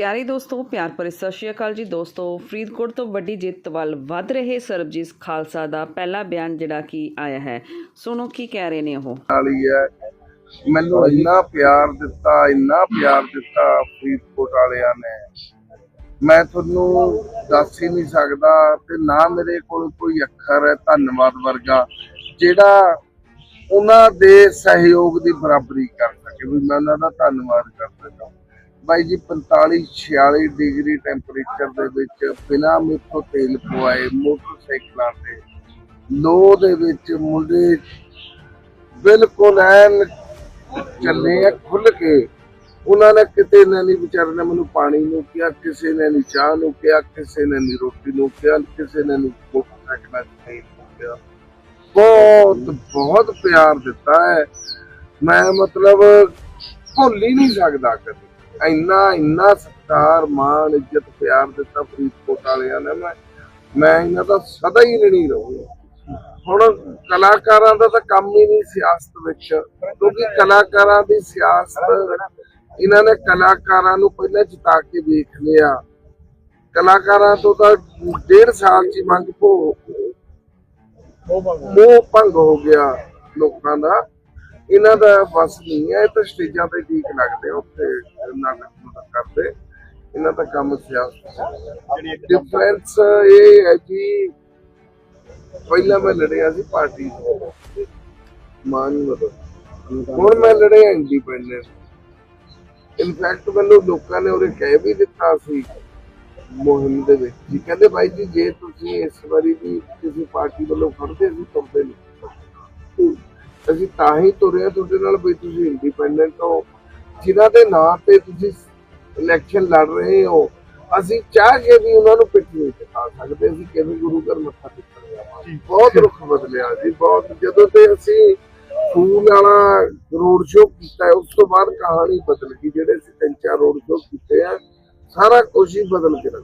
ਪਿਆਰੇ ਦੋਸਤੋ, ਪਿਆਰ ਭਰੇ ਸਤਿ ਸ਼੍ਰੀ ਅਕਾਲ ਜੀ। ਦੋਸਤੋ, ਫਰੀਦਕੋਟ ਤੋਂ ਵੱਡੀ ਜਿੱਤ ਵੱਲ ਵੱਧ ਰਹੇ ਸਰਬਜੀਤ ਖਾਲਸਾ ਦਾ ਪਹਿਲਾ ਬਿਆਨ ਜਿਹੜਾ ਕਿ ਆਇਆ ਹੈ। ਸੁਣੋ ਕੀ ਕਹਿ ਰਹੇ ਨੇ ਉਹ। ਵਾਲੀ ਹੈ। ਮੈਨੂੰ ਇੰਨਾ ਪਿਆਰ ਦਿੱਤਾ, ਇੰਨਾ ਪਿਆਰ ਦਿੱਤਾ ਫਰੀਦਕੋਟ ਵਾਲਿਆਂ ਨੇ। ਮੈਂ ਤੁਹਾਨੂੰ ਦੱਸ ਹੀ ਨਹੀਂ ਸਕਦਾ ਤੇ ਨਾ ਮੇਰੇ ਕੋਲ ਕੋਈ ਅੱਖਰ ਹੈ ਧੰਨਵਾਦ ਵਰਗਾ, ਜਿਹੜਾ ਉਹਨਾਂ ਦੇ ਸਹਿਯੋਗ ਦੀ ਬਰਾਬਰੀ ਕਰ ਸਕੇ। ਵੀ ਮੈਂ ਉਹਨਾਂ ਦਾ ਧੰਨਵਾਦ ਕਰ ਸਕਾਂ ਬਾਈ ਜੀ 45 46 ਡਿਗਰੀ ਟੈਂਪਰੇਚਰ ਦੇ ਵਿੱਚ ਬਿਨਾਂ ਮਿੱਠੋ ਤੇਲ ਪਵਾਏ ਮੋਟਰਸਾਈਕਲਾਂ ਤੇ। ਲੋ ਦੇ ਵਿੱਚ ਮੁੰਡੇ ਬਿਲਕੁਲ ਐਨ ਚੱਲੇ ਆ ਖੁੱਲ ਕੇ। ਉਹਨਾਂ ਨੇ ਕਿਤੇ ਨਾ ਨਹੀਂ, ਵਿਚਾਰੇ ਨੇ ਮੈਨੂੰ ਪਾਣੀ ਨੂੰ ਕਿਹਾ, ਕਿਸੇ ਨੇ ਨਹੀਂ ਚਾਹ ਨੂੰ ਕਿਹਾ, ਕਿਸੇ ਨੇ ਨਹੀਂ ਰੋਟੀ ਨੂੰ ਕਿਹਾ, ਕਿਸੇ ਨੇ ਨਹੀਂ ਮੋਟਰਸਾਈਕਲਾਂ ਤੇ ਕਿਹਾ। ਬਹੁਤ ਬਹੁਤ ਪਿਆਰ ਦਿੱਤਾ ਹੈ। ਮੈਂ ਮਤਲਬ ਭੁੱਲ ਹੀ ਨਹੀਂ ਸਕਦਾ ਕਦੇ। ਇੰਨਾ ਇੰਨਾ ਸਤਿਕਾਰ ਮਾਣ ਇੱਜ਼ਤ ਪਿਆਰ ਦਿੱਤਾ ਫਰੀਦਕੋਟ ਵਾਲਿਆਂ ਨੇ। ਮੈਂ ਮੈਂ ਇਹਨਾਂ ਦਾ ਸਦਾ ਹੀ ਰਣੀ ਰਹੂੰਗਾ। ਹੁਣ ਕਲਾਕਾਰਾਂ ਦਾ ਤਾਂ ਕੰਮ ਹੀ ਨਹੀਂ ਸਿਆਸਤ ਵਿੱਚ ਕਿਉਂਕਿ ਕਲਾਕਾਰਾਂ ਦੀ ਸਿਆਸਤ ਇਹਨਾਂ ਨੇ ਕਲਾਕਾਰਾਂ ਨੂੰ ਪਹਿਲਾਂ ਜਿਤਾ ਕੇ ਵੇਖ ਲਿਆ। ਕਲਾਕਾਰਾਂ ਤੋਂ ਤਾਂ ਡੇਢ ਸਾਲ ਹੀ ਮੰਗ ਭੋ ਮੋਹ ਭੰਗ ਹੋ ਗਿਆ ਲੋਕਾਂ ਦਾ। ਇਹਨਾਂ ਦਾ ਬਸ ਨਹੀਂ ਹੈ ਇਹ ਤਾਂ ਸਟੇਜਾਂ ਤੇ ਠੀਕ ਲੱਗਦੇ ਉੱਥੇ ਨਾਟਕ ਕਰਦੇ। ਇਹਨਾਂ ਦਾ ਕੰਮ ਸਿਆਸਤ ਡਿਫਰੈਂਸ ਇਹ ਹੈ ਕਿ ਪਹਿਲਾਂ ਮੈਂ ਲੜਿਆ ਸੀ ਪਾਰਟੀ ਤੋਂ ਮਾਨ ਮਤਲਬ ਹੁਣ ਮੈਂ ਲੜਿਆ ਇੰਡੀਪੈਂਡੈਂਟ ਇਨਫੈਕਟ ਮੈਨੂੰ ਲੋਕਾਂ ਨੇ ਉਹਦੇ ਕਹਿ ਵੀ ਦਿੱਤਾ ਸੀ ਮੁਹਿੰਮ ਦੇ ਵਿੱਚ ਜੀ ਕਹਿੰਦੇ ਭਾਈ ਜੀ ਜੇ ਤੁਸੀਂ ਇਸ ਵਾਰੀ ਵੀ ਕਿਸੇ ਪਾਰਟੀ ਵੱਲੋਂ ਖੜਦੇ ਸੀ ਕੰਪੇ ਨਹੀਂ। ਅਸੀਂ ਤਾਂ ਹੀ ਤੁਰੇ ਹਾਂ ਤੁਹਾਡੇ ਨਾਲ ਵੀ ਤੁਸੀਂ ਇੰਡੀਪੈਂਡੈਂਟ ਹੋ। ਜਿਨ੍ਹਾਂ ਦੇ ਨਾਂ ਤੇ ਤੁਸੀਂ ਇਲੈਕਸ਼ਨ ਲੜ ਰਹੇ ਹੋ, ਅਸੀਂ ਚਾਹ ਕੇ ਵੀ ਉਹਨਾਂ ਨੂੰ ਪਿੱਠ ਨਹੀਂ ਦਿਖਾ ਸਕਦੇ, ਅਸੀਂ ਕਿਵੇਂ ਗੁਰੂ ਘਰ ਮੱਥਾ ਟੇਕਣ ਜਾਵਾਂਗੇ ਬਹੁਤ ਰੁੱਖ ਬਦਲਿਆ ਜੀ, ਬਹੁਤ। ਜਦੋਂ ਤੇ ਅਸੀਂ ਫੂਲ ਵਾਲਾ ਰੋਡ ਸ਼ੋਅ ਕੀਤਾ, ਉਸ ਤੋਂ ਬਾਅਦ ਕਹਾਣੀ ਬਦਲ ਗਈ, ਜਿਹੜੇ ਅਸੀਂ ਤਿੰਨ ਚਾਰ ਰੋਡ ਸ਼ੋਅ ਕੀਤੇ ਆ, ਸਾਰਾ ਕੁਝ ਹੀ ਬਦਲ ਗਿਆ